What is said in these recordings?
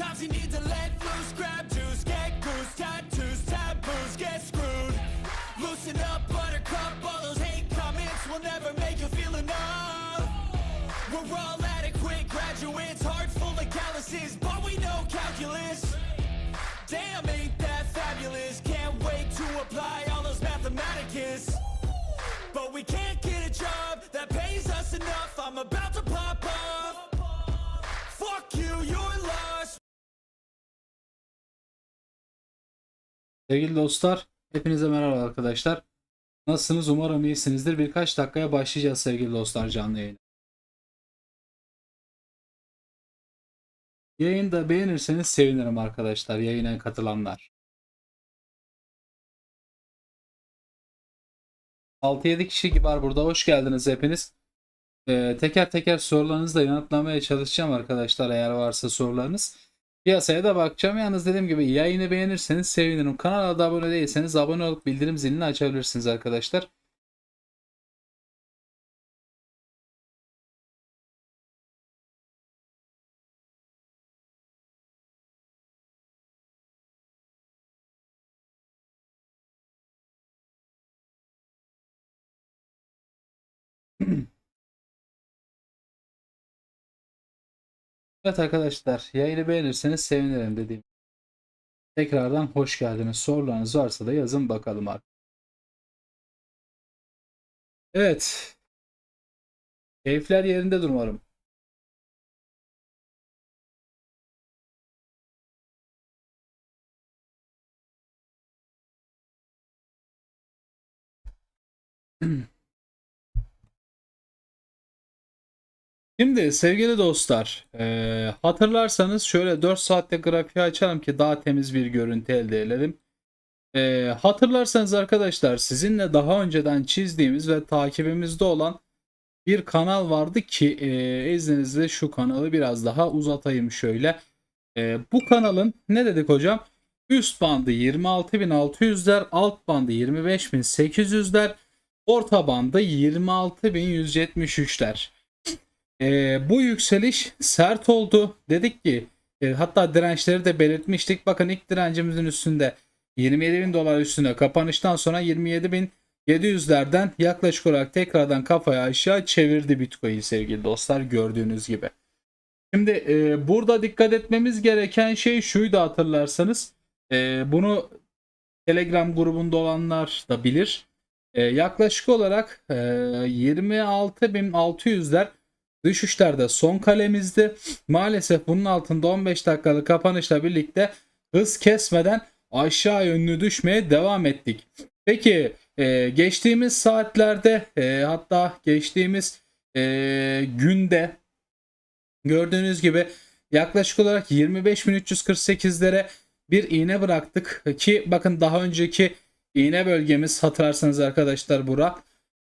Sometimes you need to let loose, grab juice, get goose, tattoos, taboos, get screwed Loosen up, buttercup, all those hate comments will never make you feel enough we're all adequate graduates, heart full of calluses, but we know calculus. Damn, ain't that fabulous? Can't wait to apply all those mathematicus. But we can't get a job that pays us enough. I'm about to pop Sevgili dostlar, hepinize merhaba arkadaşlar. Nasılsınız? Umarım iyisinizdir. Birkaç dakikaya başlayacağız sevgili dostlar canlı yayına. Yayında beğenirseniz sevinirim arkadaşlar, yayına katılanlar. 6-7 kişi gibi var burada. Hoş geldiniz hepiniz. Ee, teker teker sorularınızı da yanıtlamaya çalışacağım arkadaşlar eğer varsa sorularınız. Piyasaya da bakacağım. Yalnız dediğim gibi yayını beğenirseniz sevinirim. Kanala da abone değilseniz abone olup bildirim zilini açabilirsiniz arkadaşlar. Evet arkadaşlar yayını beğenirseniz sevinirim dediğim. Tekrardan hoş geldiniz. Sorularınız varsa da yazın bakalım artık. Evet. Keyifler yerinde umarım. Şimdi sevgili dostlar, eee, hatırlarsanız şöyle 4 saatte grafiği açalım ki daha temiz bir görüntü elde edelim. Eee, hatırlarsanız arkadaşlar sizinle daha önceden çizdiğimiz ve takibimizde olan bir kanal vardı ki eee izninizle şu kanalı biraz daha uzatayım şöyle. Eee, bu kanalın ne dedik hocam? Üst bandı 26.600'ler, alt bandı 25.800'ler, orta bandı 26.173'ler. Ee, bu yükseliş sert oldu. Dedik ki e, hatta dirençleri de belirtmiştik. Bakın ilk direncimizin üstünde 27 bin dolar üstüne kapanıştan sonra 27.700'lerden yaklaşık olarak tekrardan kafayı aşağı çevirdi Bitcoin sevgili dostlar gördüğünüz gibi. Şimdi e, burada dikkat etmemiz gereken şey şuydu hatırlarsanız. E, bunu Telegram grubunda olanlar da bilir. E, yaklaşık olarak e, 26.600'ler Düşüşlerde son kalemizdi. Maalesef bunun altında 15 dakikalık kapanışla birlikte hız kesmeden aşağı yönlü düşmeye devam ettik. Peki e, geçtiğimiz saatlerde e, hatta geçtiğimiz e, günde gördüğünüz gibi yaklaşık olarak 25.348'lere bir iğne bıraktık ki bakın daha önceki iğne bölgemiz hatırlarsanız arkadaşlar bura.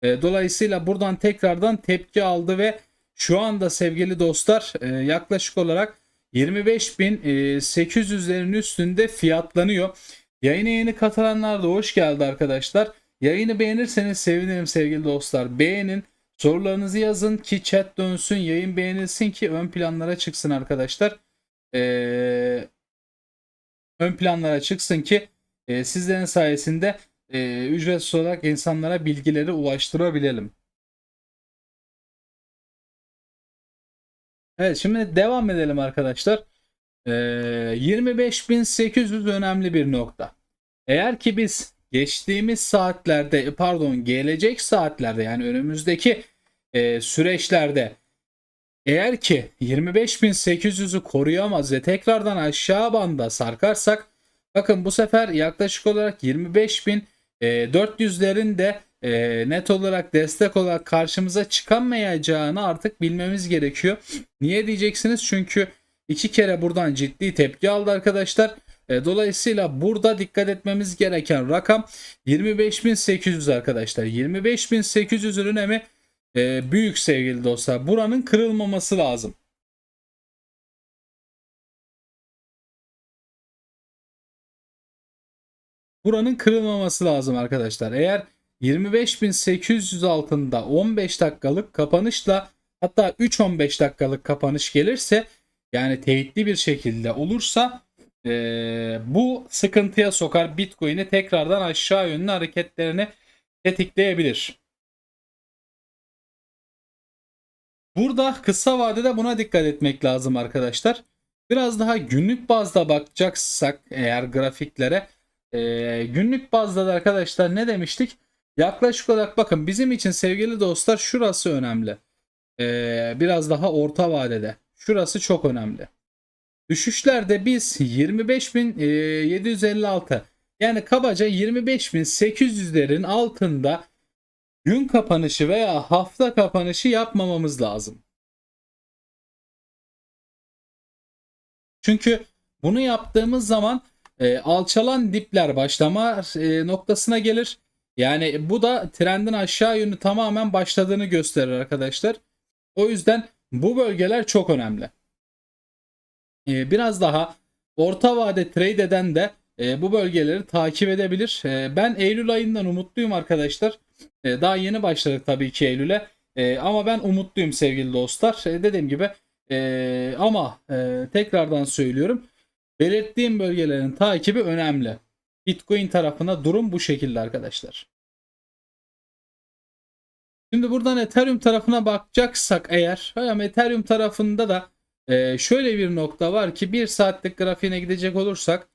E, dolayısıyla buradan tekrardan tepki aldı ve şu anda sevgili dostlar e, yaklaşık olarak 25.800'lerin üstünde fiyatlanıyor. Yayına yeni katılanlar da hoş geldi arkadaşlar. Yayını beğenirseniz sevinirim sevgili dostlar. Beğenin, sorularınızı yazın ki chat dönsün, yayın beğenilsin ki ön planlara çıksın arkadaşlar. Ee, ön planlara çıksın ki e, sizlerin sayesinde e, ücretsiz olarak insanlara bilgileri ulaştırabilelim. Evet şimdi devam edelim arkadaşlar. Ee, 25.800 önemli bir nokta. Eğer ki biz geçtiğimiz saatlerde pardon gelecek saatlerde yani önümüzdeki e, süreçlerde eğer ki 25.800'ü koruyamaz ve tekrardan aşağı banda sarkarsak bakın bu sefer yaklaşık olarak 25.400'lerin de e, net olarak destek olarak karşımıza çıkamayacağını artık bilmemiz gerekiyor. Niye diyeceksiniz? Çünkü iki kere buradan ciddi tepki aldı arkadaşlar. E, dolayısıyla burada dikkat etmemiz gereken rakam 25.800 arkadaşlar. 25.800'ün önemi e, büyük sevgili dostlar. Buranın kırılmaması lazım. Buranın kırılmaması lazım arkadaşlar. Eğer 25.800 altında 15 dakikalık kapanışla hatta 3-15 dakikalık kapanış gelirse yani teyitli bir şekilde olursa eee, bu sıkıntıya sokar Bitcoin'i tekrardan aşağı yönlü hareketlerini tetikleyebilir. Burada kısa vadede buna dikkat etmek lazım arkadaşlar. Biraz daha günlük bazda bakacaksak eğer grafiklere eee, günlük bazda da arkadaşlar ne demiştik? Yaklaşık olarak bakın bizim için sevgili dostlar şurası önemli. Eee, biraz daha orta vadede. Şurası çok önemli. Düşüşlerde biz 25.756 yani kabaca 25.800'lerin altında gün kapanışı veya hafta kapanışı yapmamamız lazım. Çünkü bunu yaptığımız zaman e, alçalan dipler başlama e, noktasına gelir. Yani bu da trendin aşağı yönü tamamen başladığını gösterir arkadaşlar. O yüzden bu bölgeler çok önemli. E, biraz daha orta vade trade eden de e, bu bölgeleri takip edebilir. E, ben Eylül ayından umutluyum arkadaşlar. E, daha yeni başladık tabii ki Eylül'e. E, ama ben umutluyum sevgili dostlar. E, dediğim gibi e, ama e, tekrardan söylüyorum. Belirttiğim bölgelerin takibi önemli. Bitcoin tarafına durum bu şekilde arkadaşlar. Şimdi buradan Ethereum tarafına bakacaksak eğer hem Ethereum tarafında da e, şöyle bir nokta var ki bir saatlik grafiğine gidecek olursak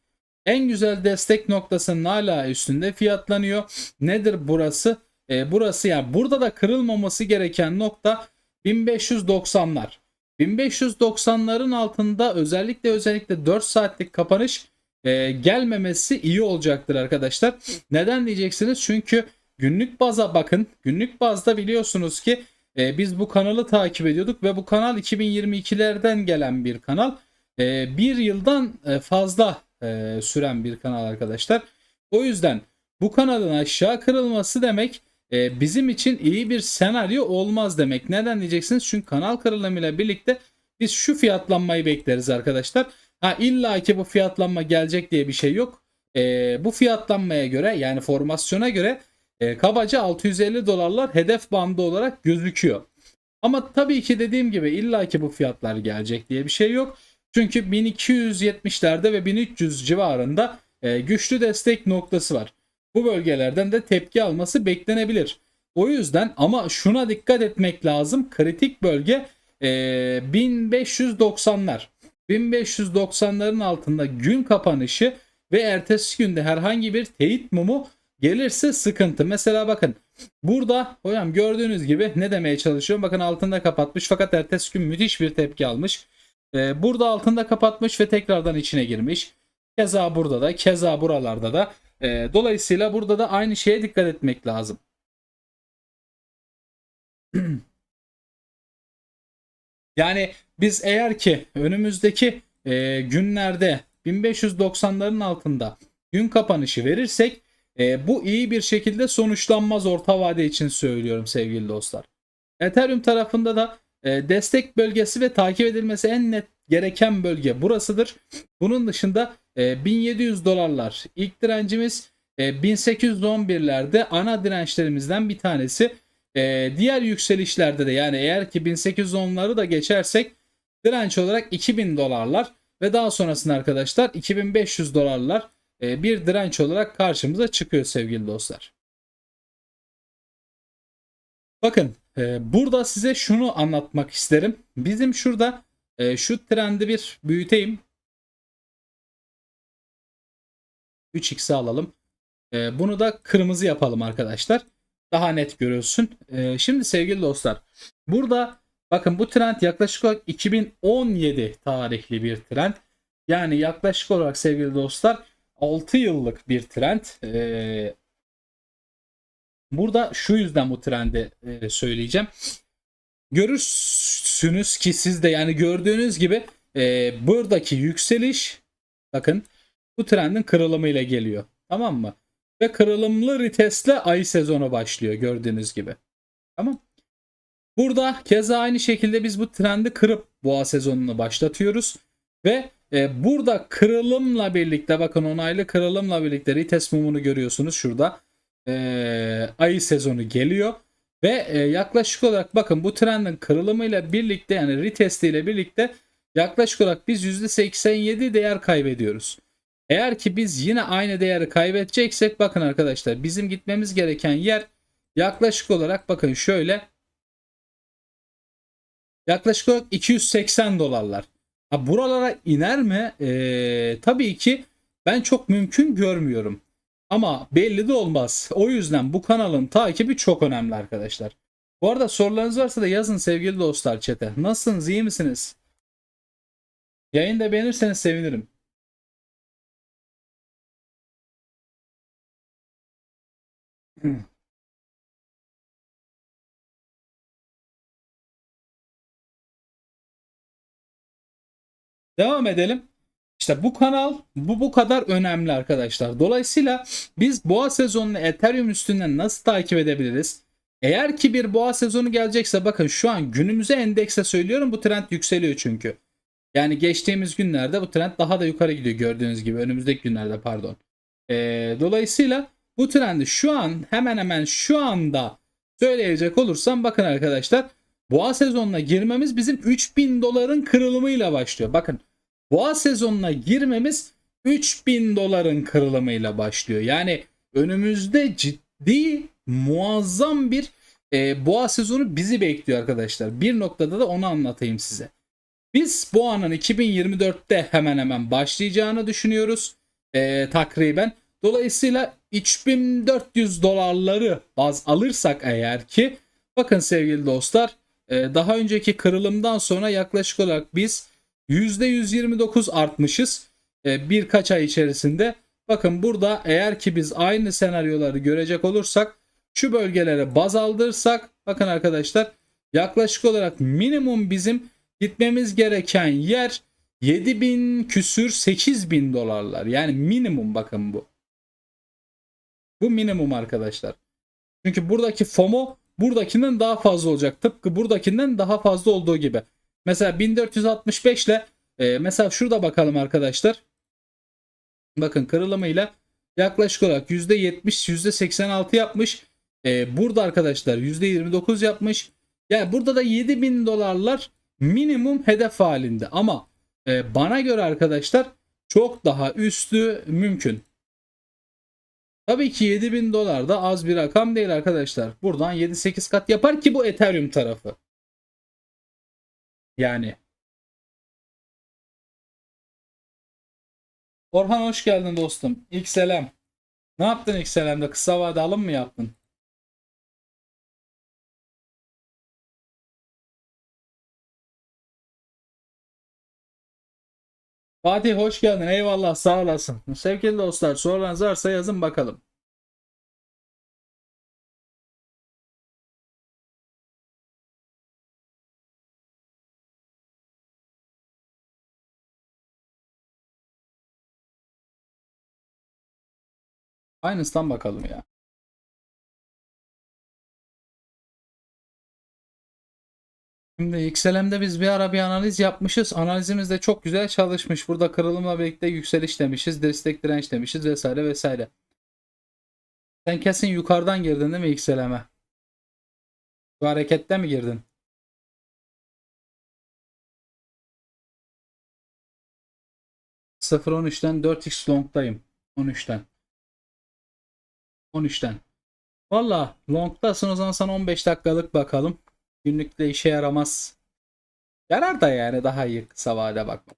en güzel destek noktasının hala üstünde fiyatlanıyor. Nedir burası? E, burası yani burada da kırılmaması gereken nokta 1590'lar. 1590'ların altında özellikle özellikle 4 saatlik kapanış e, gelmemesi iyi olacaktır arkadaşlar. Neden diyeceksiniz? Çünkü günlük baza bakın. Günlük bazda biliyorsunuz ki e, biz bu kanalı takip ediyorduk ve bu kanal 2022'lerden gelen bir kanal. E, bir yıldan e, fazla e, süren bir kanal arkadaşlar. O yüzden bu kanalın aşağı kırılması demek e, bizim için iyi bir senaryo olmaz demek. Neden diyeceksiniz? Çünkü kanal kırılımıyla birlikte biz şu fiyatlanmayı bekleriz arkadaşlar. Ha illa ki bu fiyatlanma gelecek diye bir şey yok. E, bu fiyatlanmaya göre yani formasyona göre e, kabaca 650 dolarlar hedef bandı olarak gözüküyor. Ama tabii ki dediğim gibi illa ki bu fiyatlar gelecek diye bir şey yok. Çünkü 1270'lerde ve 1300 civarında e, güçlü destek noktası var. Bu bölgelerden de tepki alması beklenebilir. O yüzden ama şuna dikkat etmek lazım. Kritik bölge e, 1590'lar. 1590'ların altında gün kapanışı ve ertesi günde herhangi bir teyit mumu gelirse sıkıntı. Mesela bakın burada hocam gördüğünüz gibi ne demeye çalışıyorum. Bakın altında kapatmış fakat ertesi gün müthiş bir tepki almış. Ee, burada altında kapatmış ve tekrardan içine girmiş. Keza burada da keza buralarda da. Ee, dolayısıyla burada da aynı şeye dikkat etmek lazım. Yani biz eğer ki önümüzdeki e, günlerde 1590'ların altında gün kapanışı verirsek e, bu iyi bir şekilde sonuçlanmaz orta vade için söylüyorum sevgili dostlar. Ethereum tarafında da e, destek bölgesi ve takip edilmesi en net gereken bölge burasıdır. Bunun dışında e, 1700 dolarlar ilk direncimiz e, 1811'lerde ana dirençlerimizden bir tanesi. E, diğer yükselişlerde de yani eğer ki 1810'ları da geçersek direnç olarak 2000 dolarlar ve daha sonrasında arkadaşlar 2500 dolarlar e, bir direnç olarak karşımıza çıkıyor sevgili dostlar. Bakın e, burada size şunu anlatmak isterim. Bizim şurada e, şu trendi bir büyüteyim. 3x'i alalım. E, bunu da kırmızı yapalım arkadaşlar. Daha net görüyorsun. E, şimdi sevgili dostlar burada bakın bu trend yaklaşık olarak 2017 tarihli bir trend. Yani yaklaşık olarak sevgili dostlar 6 yıllık bir trend. E, burada şu yüzden bu trendi e, söyleyeceğim. Görürsünüz ki siz de yani gördüğünüz gibi e, buradaki yükseliş bakın bu trendin kırılımıyla geliyor. Tamam mı? Ve kırılımlı retestle ay sezonu başlıyor gördüğünüz gibi. Tamam. Burada keza aynı şekilde biz bu trendi kırıp boğa sezonunu başlatıyoruz. Ve e, burada kırılımla birlikte bakın onaylı kırılımla birlikte retest mumunu görüyorsunuz şurada. E, ayı sezonu geliyor. Ve e, yaklaşık olarak bakın bu trendin kırılımıyla birlikte yani retestiyle birlikte yaklaşık olarak biz %87 değer kaybediyoruz. Eğer ki biz yine aynı değeri kaybedeceksek bakın arkadaşlar bizim gitmemiz gereken yer yaklaşık olarak bakın şöyle yaklaşık olarak 280 dolarlar. Ha, buralara iner mi? Ee, tabii ki ben çok mümkün görmüyorum. Ama belli de olmaz. O yüzden bu kanalın takibi çok önemli arkadaşlar. Bu arada sorularınız varsa da yazın sevgili dostlar çete. Nasılsınız? iyi misiniz? Yayını da beğenirseniz sevinirim. Devam edelim. İşte bu kanal bu bu kadar önemli arkadaşlar. Dolayısıyla biz boğa sezonunu Ethereum üstünden nasıl takip edebiliriz? Eğer ki bir boğa sezonu gelecekse bakın şu an günümüze endekse söylüyorum bu trend yükseliyor çünkü. Yani geçtiğimiz günlerde bu trend daha da yukarı gidiyor gördüğünüz gibi önümüzdeki günlerde pardon. Ee, dolayısıyla bu trendi şu an hemen hemen şu anda söyleyecek olursam bakın arkadaşlar boğa sezonuna girmemiz bizim 3000 doların kırılımıyla başlıyor. Bakın boğa sezonuna girmemiz 3000 doların kırılımıyla başlıyor. Yani önümüzde ciddi muazzam bir e, boğa sezonu bizi bekliyor arkadaşlar. Bir noktada da onu anlatayım size. Biz boğanın 2024'te hemen hemen başlayacağını düşünüyoruz. E, takriben. Dolayısıyla 3400 dolarları baz alırsak eğer ki bakın sevgili dostlar e, daha önceki kırılımdan sonra yaklaşık olarak biz %129 artmışız e, birkaç ay içerisinde. Bakın burada eğer ki biz aynı senaryoları görecek olursak şu bölgelere baz aldırsak bakın arkadaşlar yaklaşık olarak minimum bizim gitmemiz gereken yer 7000 küsür 8000 dolarlar. Yani minimum bakın bu. Bu minimum arkadaşlar. Çünkü buradaki FOMO buradakinden daha fazla olacak. Tıpkı buradakinden daha fazla olduğu gibi. Mesela 1465 ile e, mesela şurada bakalım arkadaşlar. Bakın kırılımıyla yaklaşık olarak %70 %86 yapmış. E, burada arkadaşlar %29 yapmış. Yani burada da 7000 dolarlar minimum hedef halinde. Ama e, bana göre arkadaşlar çok daha üstü mümkün. Tabii ki 7000 dolar da az bir rakam değil arkadaşlar. Buradan 7-8 kat yapar ki bu Ethereum tarafı. Yani. Orhan hoş geldin dostum. Selam. Ne yaptın selamda? Kısa vade alım mı yaptın? Fatih hoş geldin. Eyvallah sağ olasın. Sevgili dostlar sorularınız varsa yazın bakalım. Aynısından bakalım ya. Şimdi XLM'de biz bir ara bir analiz yapmışız. Analizimiz de çok güzel çalışmış. Burada kırılımla birlikte yükseliş demişiz. Destek direnç demişiz vesaire vesaire. Sen kesin yukarıdan girdin değil mi XLM'e? Bu harekette mi girdin? %0.13'ten 4x long'dayım. 13'ten. 13'ten. Valla long'dasın o zaman sana 15 dakikalık bakalım. Günlükte işe yaramaz. Yarar da yani daha iyi kısa vade bakmak.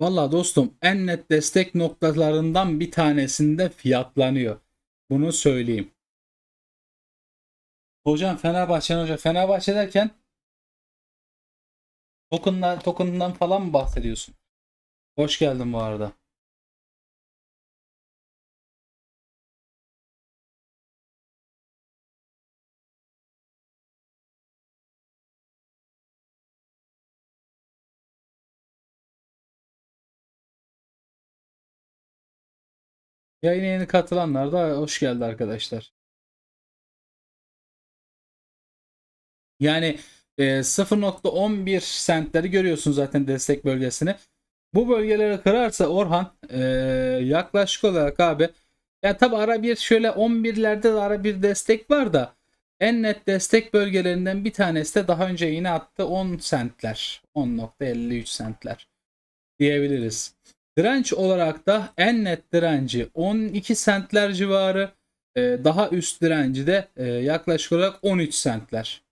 Valla dostum en net destek noktalarından bir tanesinde fiyatlanıyor. Bunu söyleyeyim. Hocam Fenerbahçe hoca Fenerbahçe derken tokenlar, token'dan falan mı bahsediyorsun? Hoş geldin bu arada. Yayına yeni katılanlar da hoş geldi arkadaşlar. Yani 0.11 sentleri görüyorsun zaten destek bölgesini. Bu bölgeleri kırarsa Orhan e, yaklaşık olarak abi ya tabi ara bir şöyle 11'lerde de ara bir destek var da en net destek bölgelerinden bir tanesi de daha önce yine attı 10 sentler. 10.53 sentler diyebiliriz. Direnç olarak da en net direnci 12 sentler civarı. e, Daha üst direnci de e, yaklaşık olarak 13 sentler.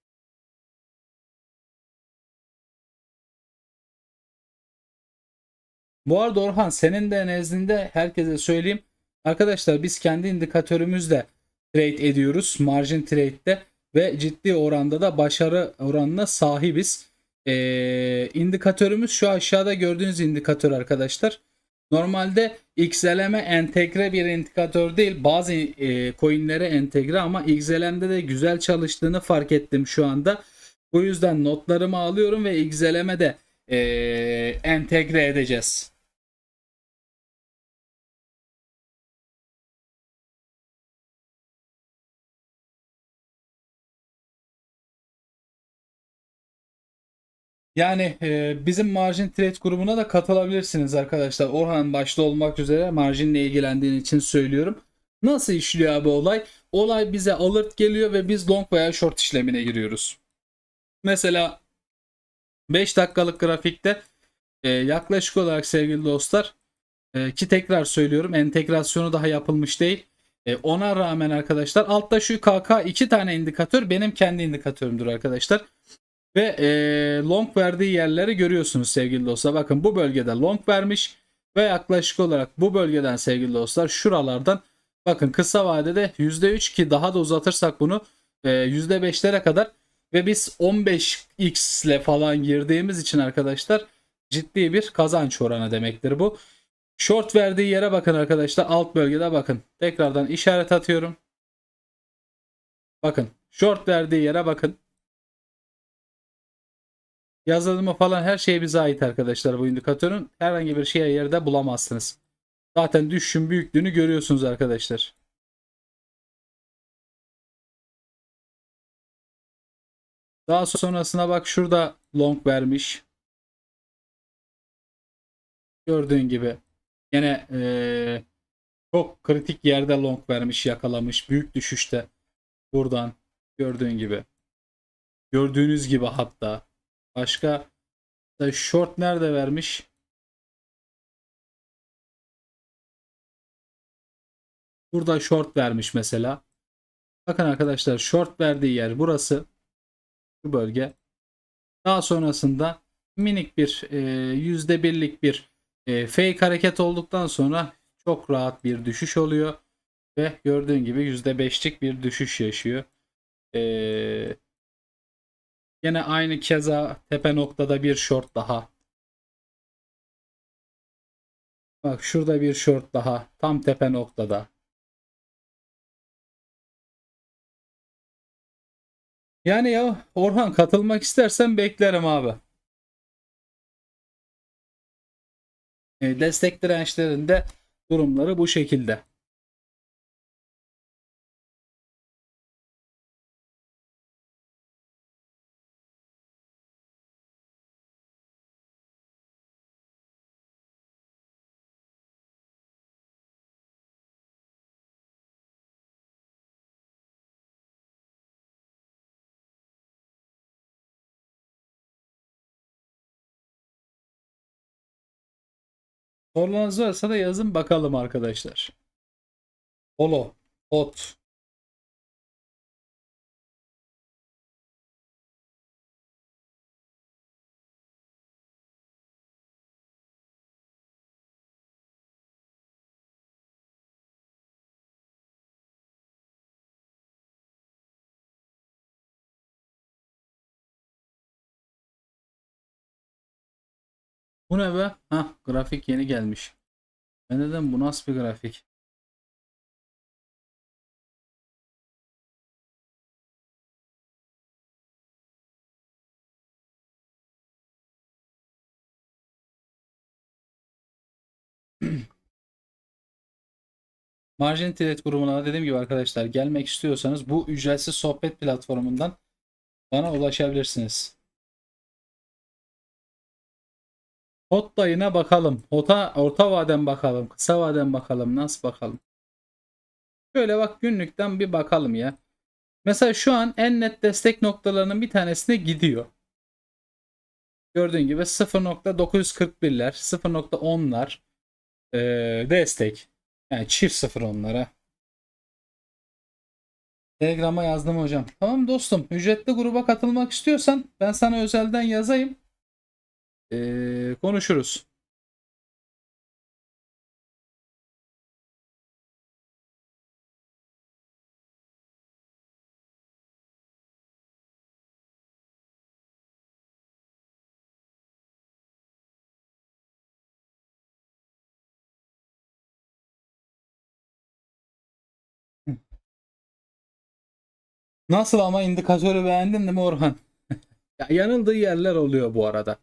Bu arada Orhan senin de nezdinde herkese söyleyeyim. Arkadaşlar biz kendi indikatörümüzle trade ediyoruz. Margin trade'de ve ciddi oranda da başarı oranına sahibiz. Ee, indikatörümüz şu aşağıda gördüğünüz indikatör arkadaşlar. Normalde XLM entegre bir indikatör değil. Bazı e, coinlere entegre ama XLM'de de güzel çalıştığını fark ettim şu anda. Bu yüzden notlarımı alıyorum ve XLM'e de e, entegre edeceğiz. Yani e, bizim Margin Trade grubuna da katılabilirsiniz arkadaşlar. Orhan başta olmak üzere marjinle ilgilendiğin için söylüyorum. Nasıl işliyor abi olay? Olay bize alert geliyor ve biz long veya short işlemine giriyoruz. Mesela 5 dakikalık grafikte e, yaklaşık olarak sevgili dostlar e, ki tekrar söylüyorum entegrasyonu daha yapılmış değil. E, ona rağmen arkadaşlar altta şu KK 2 tane indikatör benim kendi indikatörümdür arkadaşlar. Ve e, long verdiği yerleri görüyorsunuz sevgili dostlar. Bakın bu bölgede long vermiş ve yaklaşık olarak bu bölgeden sevgili dostlar şuralardan bakın kısa vadede %3 ki daha da uzatırsak bunu e, %5'lere kadar ve biz 15x ile falan girdiğimiz için arkadaşlar ciddi bir kazanç oranı demektir bu. Short verdiği yere bakın arkadaşlar alt bölgede bakın. Tekrardan işaret atıyorum. Bakın short verdiği yere bakın. Yazılımı falan her şey bize ait arkadaşlar bu indikatörün. Herhangi bir şeye yerde bulamazsınız. Zaten düşüşün büyüklüğünü görüyorsunuz arkadaşlar. Daha sonrasına bak şurada long vermiş. Gördüğün gibi. Yine ee, çok kritik yerde long vermiş yakalamış. Büyük düşüşte. Buradan gördüğün gibi. Gördüğünüz gibi hatta. Başka da short nerede vermiş? Burada short vermiş mesela. Bakın arkadaşlar short verdiği yer burası. Bu bölge. Daha sonrasında minik bir e, yüzde birlik bir e, fake hareket olduktan sonra çok rahat bir düşüş oluyor. Ve gördüğün gibi yüzde beşlik bir düşüş yaşıyor. Eee Yine aynı keza tepe noktada bir short daha. Bak şurada bir short daha. Tam tepe noktada. Yani ya Orhan katılmak istersen beklerim abi. E, destek dirençlerinde durumları bu şekilde. Sorularınız varsa da yazın bakalım arkadaşlar. Polo, hot. Bu ne be? Hah grafik yeni gelmiş. Ben dedim bu nasıl bir grafik? Margin Trade grubuna dediğim gibi arkadaşlar gelmek istiyorsanız bu ücretsiz sohbet platformundan bana ulaşabilirsiniz. Hot dayına bakalım. Hota, orta vadem bakalım. Kısa vadem bakalım. Nasıl bakalım? Şöyle bak günlükten bir bakalım ya. Mesela şu an en net destek noktalarının bir tanesine gidiyor. Gördüğün gibi 0.941'ler, 0.10'lar ee, destek. Yani çift sıfır onlara. Telegram'a yazdım hocam. Tamam dostum. Ücretli gruba katılmak istiyorsan ben sana özelden yazayım. Ee, konuşuruz. Nasıl ama indikatörü beğendin değil mi Orhan? Ya yanıldığı yerler oluyor bu arada.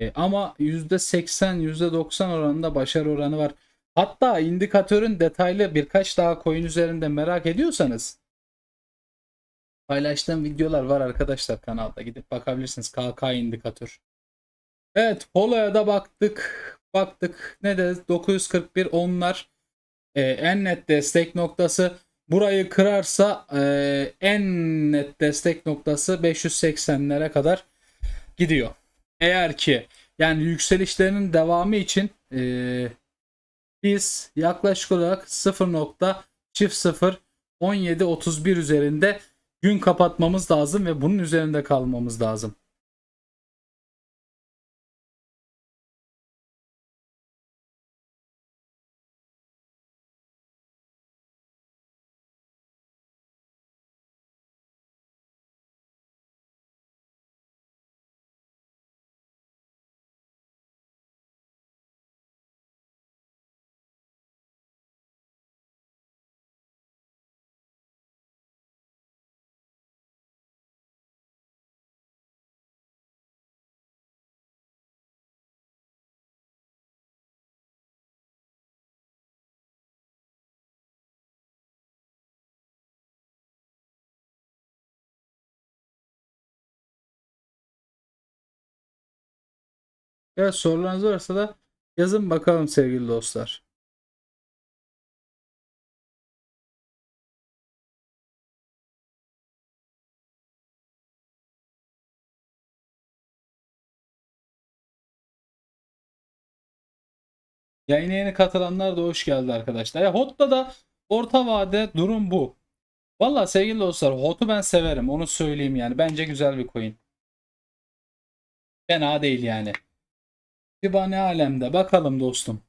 E, ama %80, %90 oranında başarı oranı var. Hatta indikatörün detaylı birkaç daha coin üzerinde merak ediyorsanız paylaştığım videolar var arkadaşlar kanalda. Gidip bakabilirsiniz. KK indikatör. Evet Polo'ya da baktık. Baktık. Ne de 941 onlar e, en net destek noktası. Burayı kırarsa e, en net destek noktası 580'lere kadar gidiyor. Eğer ki yani yükselişlerinin devamı için e, biz yaklaşık olarak 0.00 17.31 üzerinde gün kapatmamız lazım ve bunun üzerinde kalmamız lazım. Evet sorularınız varsa da yazın bakalım sevgili dostlar. Yayına yeni katılanlar da hoş geldi arkadaşlar. Ya HOT'ta da orta vade durum bu. Valla sevgili dostlar HOT'u ben severim. Onu söyleyeyim yani. Bence güzel bir coin. Fena değil yani. Shiba ne alemde? Bakalım dostum.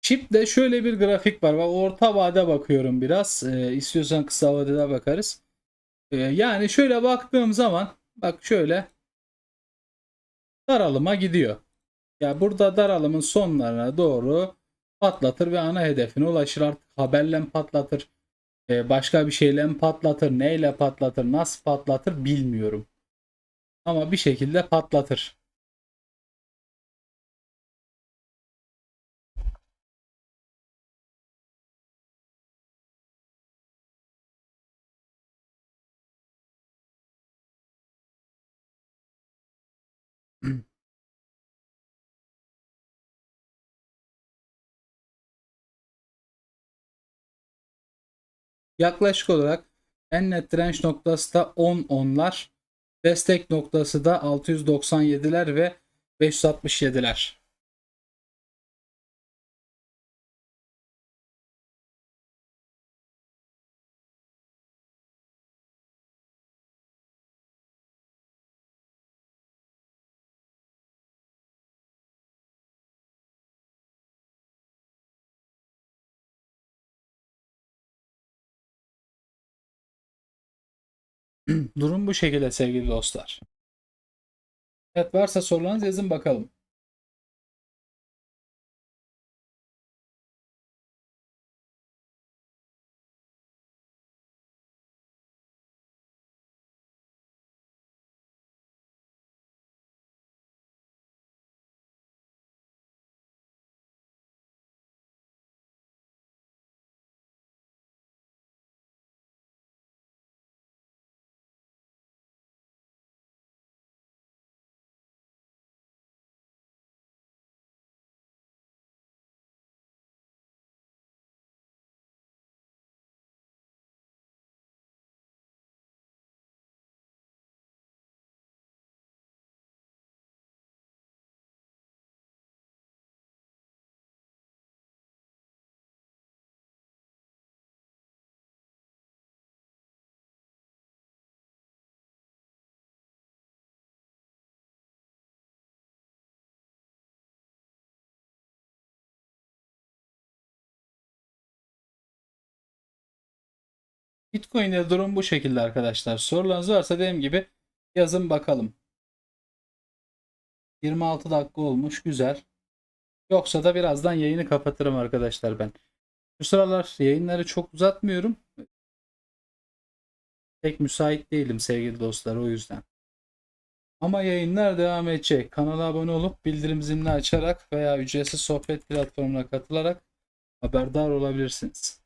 Chip'te şöyle bir grafik var. Orta vade bakıyorum biraz. Ee, istiyorsan kısa vadede bakarız. Ee, yani şöyle baktığım zaman bak şöyle daralıma gidiyor. Ya burada daralımın sonlarına doğru patlatır ve ana hedefine ulaşır. Artık haberle patlatır e, başka bir şeyle patlatır neyle patlatır nasıl patlatır bilmiyorum. Ama bir şekilde patlatır Yaklaşık olarak en net direnç noktası da 10 onlar. Destek noktası da 697'ler ve 567'ler. Durum bu şekilde sevgili dostlar. Evet varsa sorularınız yazın bakalım. Bitcoin'de durum bu şekilde arkadaşlar. Sorularınız varsa dediğim gibi yazın bakalım. 26 dakika olmuş. Güzel. Yoksa da birazdan yayını kapatırım arkadaşlar ben. Bu sıralar yayınları çok uzatmıyorum. Pek müsait değilim sevgili dostlar o yüzden. Ama yayınlar devam edecek. Kanala abone olup bildirim zilini açarak veya ücretsiz sohbet platformuna katılarak haberdar olabilirsiniz.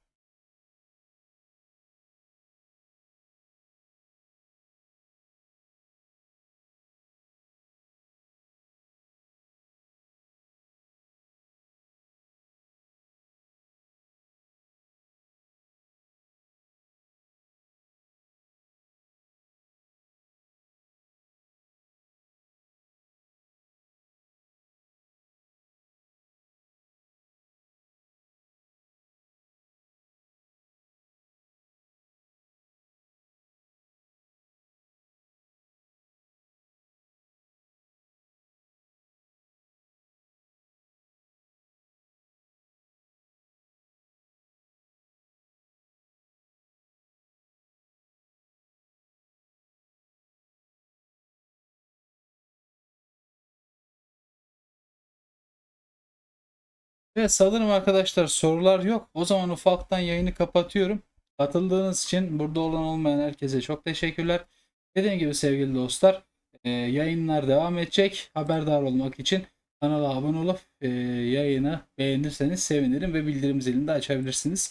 Evet sanırım arkadaşlar sorular yok. O zaman ufaktan yayını kapatıyorum. Katıldığınız için burada olan olmayan herkese çok teşekkürler. Dediğim gibi sevgili dostlar e, yayınlar devam edecek. Haberdar olmak için kanala abone olup e, yayını beğenirseniz sevinirim ve bildirim zilini de açabilirsiniz.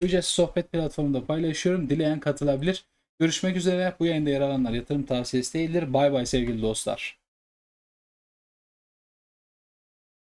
Ücretsiz sohbet platformunda paylaşıyorum. Dileyen katılabilir. Görüşmek üzere. Bu yayında yer alanlar yatırım tavsiyesi değildir. Bay bay sevgili dostlar.